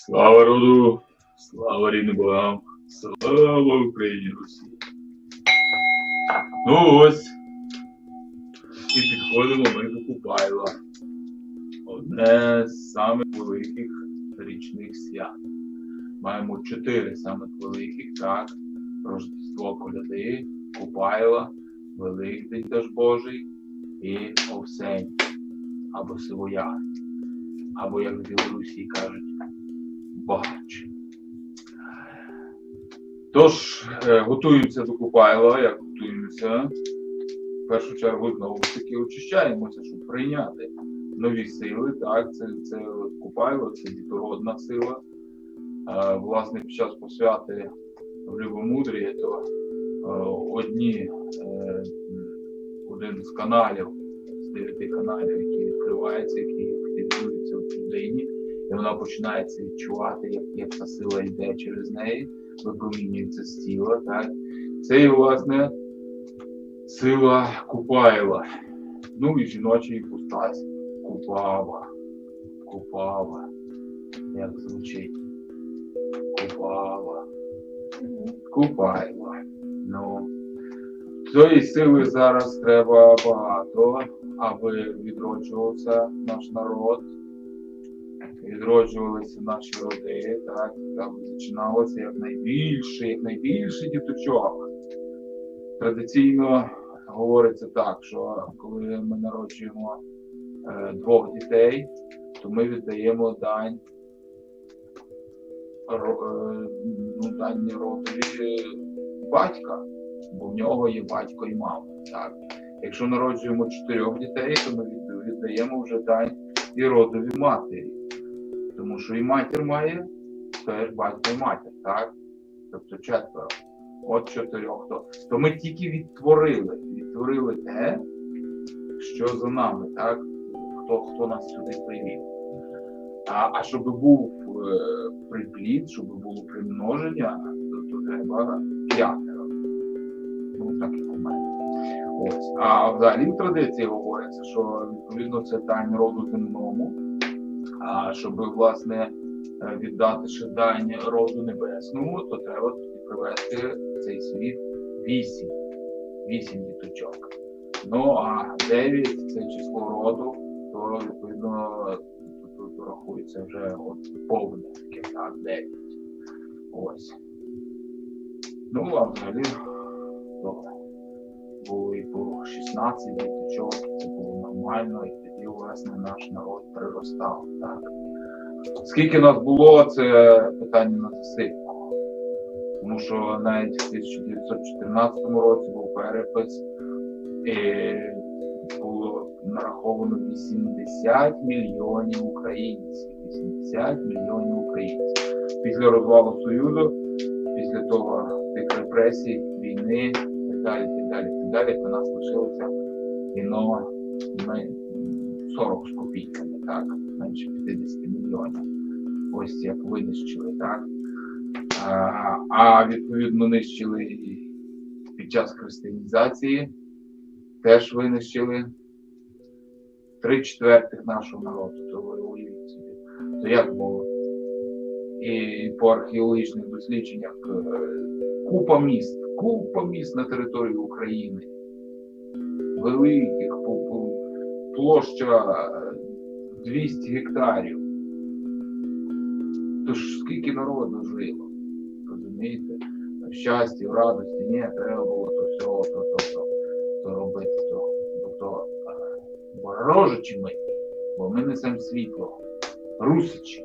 Слава роду, слава рідним богам, слава Україні Русі. Ну ось. І підходимо ми до Купайла. Одне з самих великих річних свят. Маємо чотири самих великих, так. Рождество Коляди, Купайла, Великдень Даж Божий і Овсень або Сивояр. Або як в Білорусі кажуть, багач. Тож, е, готуємося до Купайла, як готуємося. В першу чергу знову ж таки очищаємося, щоб прийняти нові сили. Так, це, це Купайло, це дітородна сила. Е, Власне, під час посвяти в Любомудрі, то е, одні, е, один з каналів, з дев'яти каналів, які відкриваються, які активізуються в людині, і вона починає це відчувати, як, як та сила йде через неї, випромінюється з тіла. Так? Це і власне сила Купайла. Ну і жіноча іпостась Купава. Купава. Як звучить? Купава. Купайло. Ну. Цієї сили зараз треба багато, аби відроджувався наш народ, відроджувалися наші роди, так, аби зачиналося якнайбільше, якнайбільше діточок. Традиційно говориться так, що коли ми народжуємо е, двох дітей, то ми віддаємо дань е, ну, дань родові батька, бо в нього є батько і мама. Так. Якщо народжуємо чотирьох дітей, то ми віддаємо вже дань і родові матері. Тому що і матір має теж батько і матір, так? Тобто четверо. От чотирьох. То, то ми тільки відтворили, відтворили те, що за нами, так? Хто, хто нас сюди привів. А, а щоб був е, приплід, щоб було примноження, то, то треба п'ятеро. Ну, так як у мене. Ось. А взагалі в традиції говориться, що відповідно це дань роду земному, щоб власне е, віддати ще дань роду небесному, то треба привести цей світ вісім. Вісім діточок. Ну а дев'ять це число роду, то відповідно тут, рахується вже от повне таке, так, дев'ять. Ось. Ну, а взагалі то було і по 16 діточок, це було нормально, і тоді, власне, наш народ приростав. Так. Скільки нас було, це питання на засипку. Тому що навіть в 1914 році був перепис, і було нараховано 80 мільйонів українців. 80 мільйонів українців. Після розвалу Союзу, після того тих репресій, війни, так далі, так далі, так далі, то нас лишилося кіно 40 з копійками, так, менше 50 мільйонів. Ось як винищили, так. А, відповідно нищили під час християнізації, теж винищили три четвертих нашого народу, то ви уявіть собі. То як було? І по археологічних дослідженнях е, купа міст, купа міст на території України. Великих, по- площа е, 200 гектарів. Тож скільки народу жило? Розумієте? В щасті, в радості, ні, треба було то всього, то, то, то, то робити, то, бо то е, ворожичі ми, бо ми несемо світло. Русичі.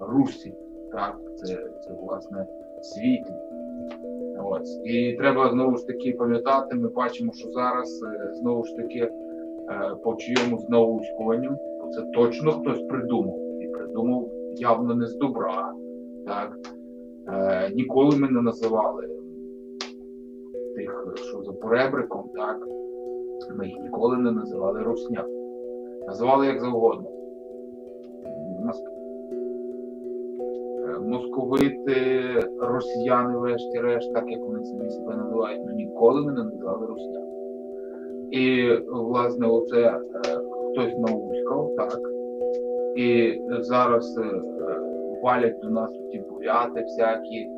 Русі. Так, це, це власне світло. Ось. І треба знову ж таки пам'ятати, ми бачимо, що зараз е, знову ж таки е, по чиємусь наускуванню, це точно хтось придумав. І придумав явно не з добра. Так? Е, ніколи ми не називали тих, що за поребриком, так? Ми їх ніколи не називали русня. Називали як завгодно. Е, Московити, росіяни, врешті-решт, так як вони самі себе називають, ну ніколи ми не називали русня. І, власне, оце е, хтось науськав, так. І зараз е, валять до нас ті буряти всякі е,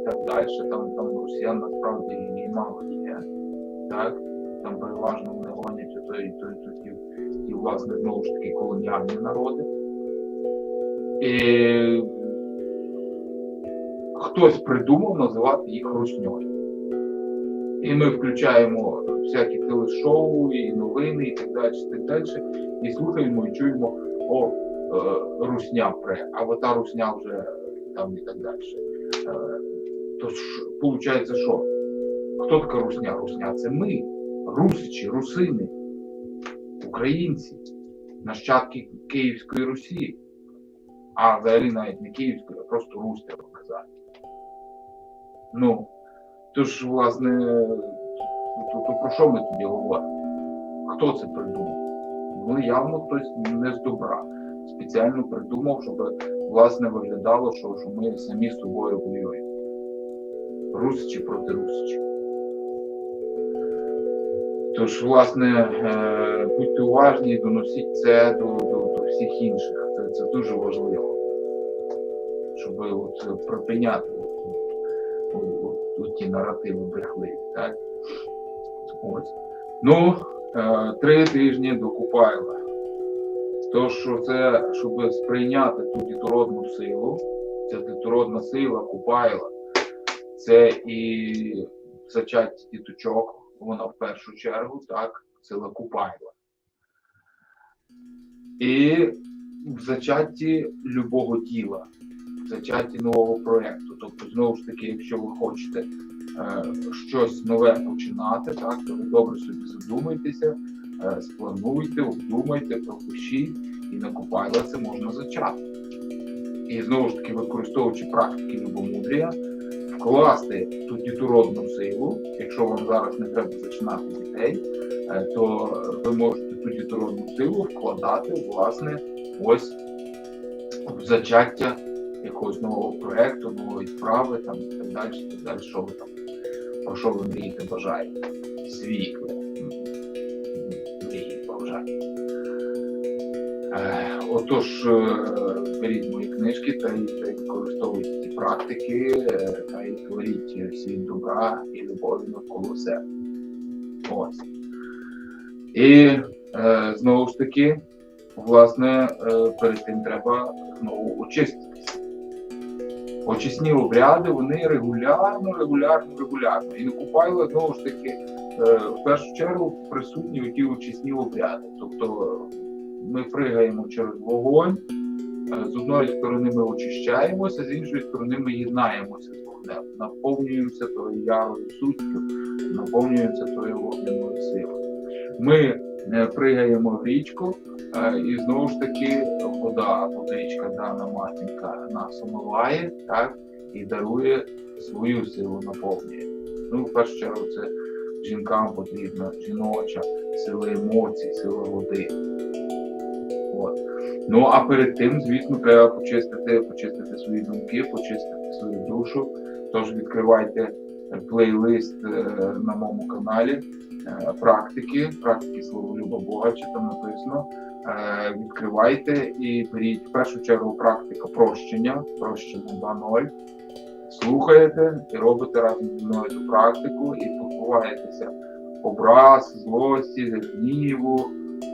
і так далі. Там, там росіян насправді і мало є. Так? Там переважно вони гонять ото і то, і то, ті, ті, власне, знову ж таки колоніальні народи. І хтось придумав називати їх русньою. І ми включаємо всякі телешоу, і новини, і так далі, і так далі, і слухаємо і чуємо, о, е, русня пре, або та русня вже там і так далі. Е, то виходить, що? Хто така русня? Русня це ми, русичі, русини, українці, нащадки Київської Русі. А взагалі навіть не Київської, а просто Русь треба казати. Ну, то ж, власне, то, то про що ми тоді говоримо? Хто це придумав? Ну, явно хтось не з добра. Спеціально придумав, щоб власне виглядало, що, що ми самі з собою воюємо. Русичі проти русичів. Тож, власне, е, будьте уважні і доносіть це до, до, до всіх інших. Це, це дуже важливо. Щоб от припиняти от ті наративи брехливі. Так? Ось. Ну, е, три тижні до Купайла. Що це, щоб сприйняти ту дітородну силу, ця дітородна сила Купайла, це і зачаття діточок, вона в першу чергу, так, сила Купайла. І в зачатті любого тіла, в зачатті нового проєкту. Тобто, знову ж таки, якщо ви хочете е, щось нове починати, так, то ви добре собі задумайтеся, е, сплануйте, обдумайте, пропишіть, і на Купайла це можна зачати. І знову ж таки, використовуючи практики любомудрія, вкласти ту дітородну силу, якщо вам зараз не треба зачинати дітей, е, то ви можете ту дітородну силу вкладати власне ось в зачаття якогось нового проєкту, нової справи, там і так далі, так далі, що ви там, про що ви мрієте, бажаєте. Світле мрії, бажаєте. Е, Отож, е, беріть мої книжки та й використовуйте ці практики, е, та й творіть світ добра і любові навколо себе. Ось. І е, знову ж таки, власне, е, перед тим треба знову очиститися. Очисні обряди, вони регулярно, регулярно, регулярно. І купайло, знову ж таки, е, в першу чергу присутні ті очисні обряди. Тобто ми пригаємо через вогонь. Е, З одної сторони ми очищаємося, з іншої сторони ми єднаємося з вогнем, наповнюємося тою ярою суттю, наповнюємося тою вогняною силою. Ми е, пригаємо в річку, е, і знову ж таки вода, водичка, дана матінка нас омиває, так, і дарує свою силу наповнює. Ну, в першу чергу, це жінкам потрібна жіноча сила емоцій, сила води. От. Ну а перед тим, звісно, треба почистити, почистити свої думки, почистити свою душу. Тож відкривайте плейлист е, на моєму каналі е, практики, практики Словолюба Бога, чи там написано. Е, Відкривайте і беріть в першу чергу практика прощення, прощення 2.0. Слухаєте і робите разом зі мною цю практику і позбуваєтеся образ, злості, гніву,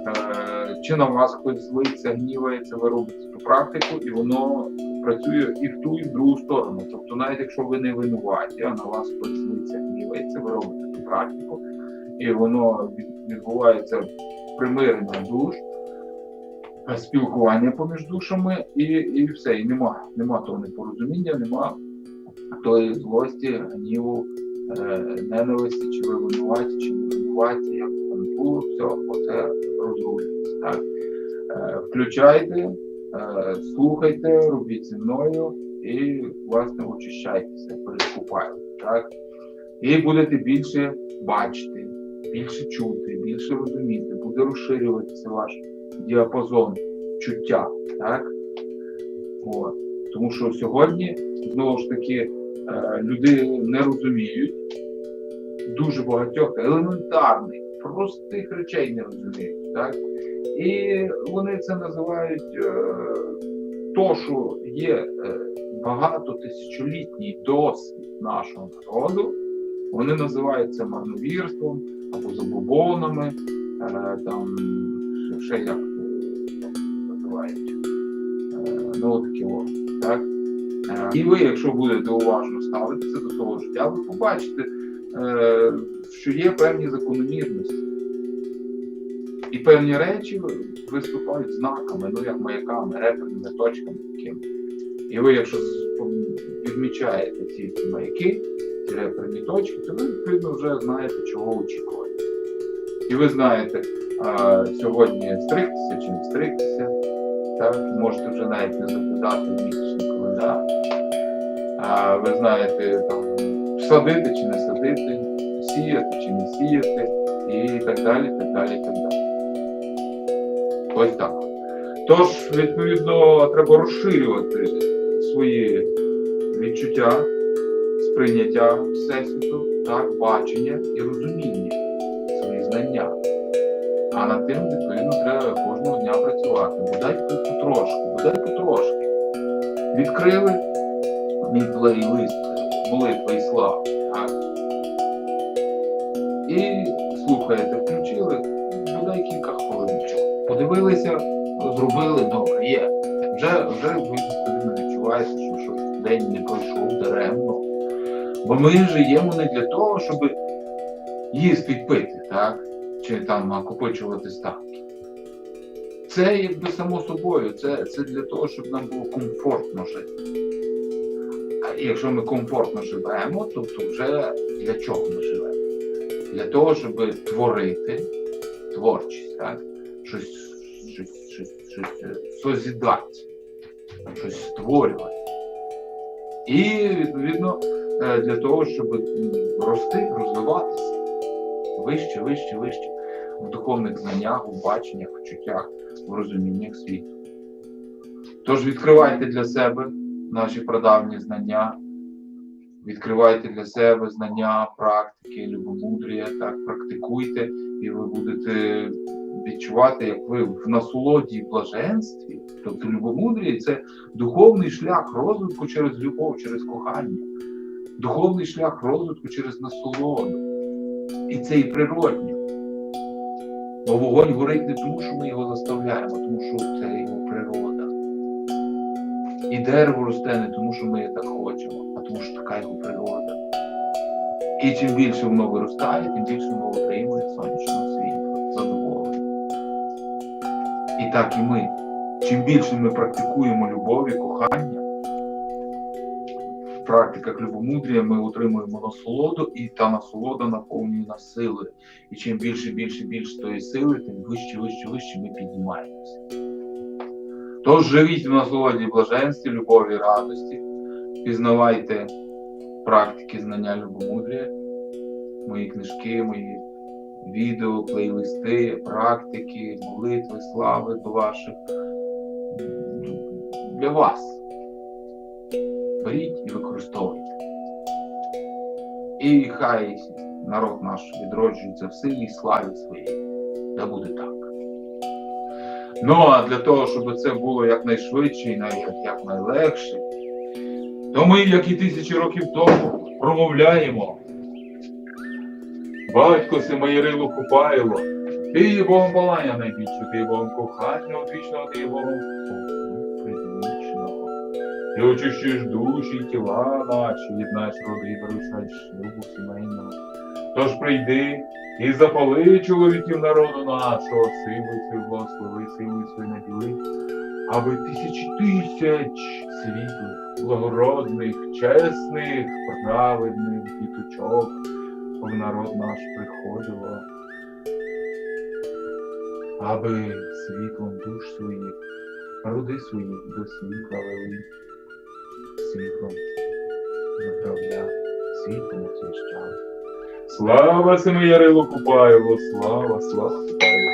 Е, чи на вас хтось злиться, гнівається, ви робите цю практику, і воно працює і в ту, і в другу сторону. Тобто, навіть якщо ви не винуваті, а на вас хтось злиться, гнівається, ви робите цю практику, і воно відбувається примирення душ, спілкування поміж душами, і, і все. І нема, нема того непорозуміння, нема тої злості, гніву, е, ненависті, чи ви винуваті, чи не винуваті, як там було, все, оце розрулюється. Так? Е, Включайте, е, слухайте, робіть зі мною і, власне, очищайтеся перед купайлом. Так? І будете більше бачити, більше чути, більше розуміти, буде розширюватися ваш діапазон чуття. Так? От. Тому що сьогодні, знову ж таки, е, люди не розуміють дуже багатьох елементарних, простих речей не розуміють. Так? І вони це називають е, то, що є е, багато тисячолітній досвід нашого народу, вони називаються марновірством або забобонами, е, там ще як е, називають. Е, ну, так? Е, І ви, якщо будете уважно ставитися до того життя, ви побачите, е, що є певні закономірності. І певні речі виступають знаками, ну як маяками, реперними точками такими. І ви, якщо відмічаєте ці, ці маяки, ці реперні точки, то ви відповідно вже знаєте, чого очікувати. І ви знаєте, сьогодні стригтися чи не стригтися. Так? Можете вже навіть не заглядати в місячний календар. А, ви знаєте, там, садити чи не садити, сіяти чи не сіяти, і так далі, так далі, так далі. Ось так. Тож, відповідно, треба розширювати свої відчуття, сприйняття Всесвіту, так, бачення і розуміння, свої знання. А над тим, відповідно, треба кожного дня працювати. Бодай потрошки, бодай потрошки. Відкрили мій плейлист молитва і слава. І слухаєте, включили, бодай кілька хвилиночок. Подивилися, зробили добре, є. Вже, вже ви відчуваєте, що, що день не пройшов даремно. Бо ми живемо не для того, щоб їсти пити, так? Чи там накопичувати статки. Це якби само собою, це, це для того, щоб нам було комфортно жити. А якщо ми комфортно живемо, то, то вже для чого ми живемо? Для того, щоб творити творчість, так? Щось, щось, щось, щось е, созідати, щось створювати. І відповідно е, для того, щоб рости, розвиватися вище, вище, вище в духовних знаннях, у баченнях, в чуттях, в розуміннях світу. Тож відкривайте для себе наші прадавні знання, відкривайте для себе знання, практики, любомудрія, так, практикуйте, і ви будете відчувати, як ви в насолоді і блаженстві, тобто любомудрія це духовний шлях розвитку через любов, через кохання, духовний шлях розвитку через насолоду. І це і природньо. Бо вогонь горить не тому, що ми його заставляємо, а тому що це його природа. І дерево росте не тому, що ми так хочемо, а тому, що така його природа. І чим більше воно виростає, тим більше воно отримує сонячного світла, задоволення. І так і ми. Чим більше ми практикуємо любов і кохання, практиках любомудрія ми отримуємо насолоду, і та насолода наповнює нас силою. І чим більше, більше, більше тої сили, тим вище, вище, вище ми піднімаємося. Тож живіть в насолоді блаженстві, любові, радості, пізнавайте практики знання любомудрія, мої книжки, мої відео, плейлисти, практики, молитви, слави до ваших для вас. Беріть і використовуйте. І хай народ наш відроджується в силі і славі своїй. Да буде так. Ну а для того, щоб це було якнайшвидше і най- якнайлегше, то ми, як і тисячі років тому, промовляємо. Батько Семаїрило Купайло, ти є Богом балання найбільше, ти є Богом кохання одвічного, ти є Богом. Ти очищуєш душі і тіла наші, роди і вирушаєш шлюбу сімейного. Тож прийди і запали чоловіків народу нашого, свою благослови, силою свою наділи, аби тисячі тисяч світлих, благородних, чесних, праведних діточок в народ наш приходило, аби світлом душ своїх, роди своїх до світла вели, світлом направляв, світлом освіщав. Слава Семиярилу Купаєву, слава, слава Купаєву.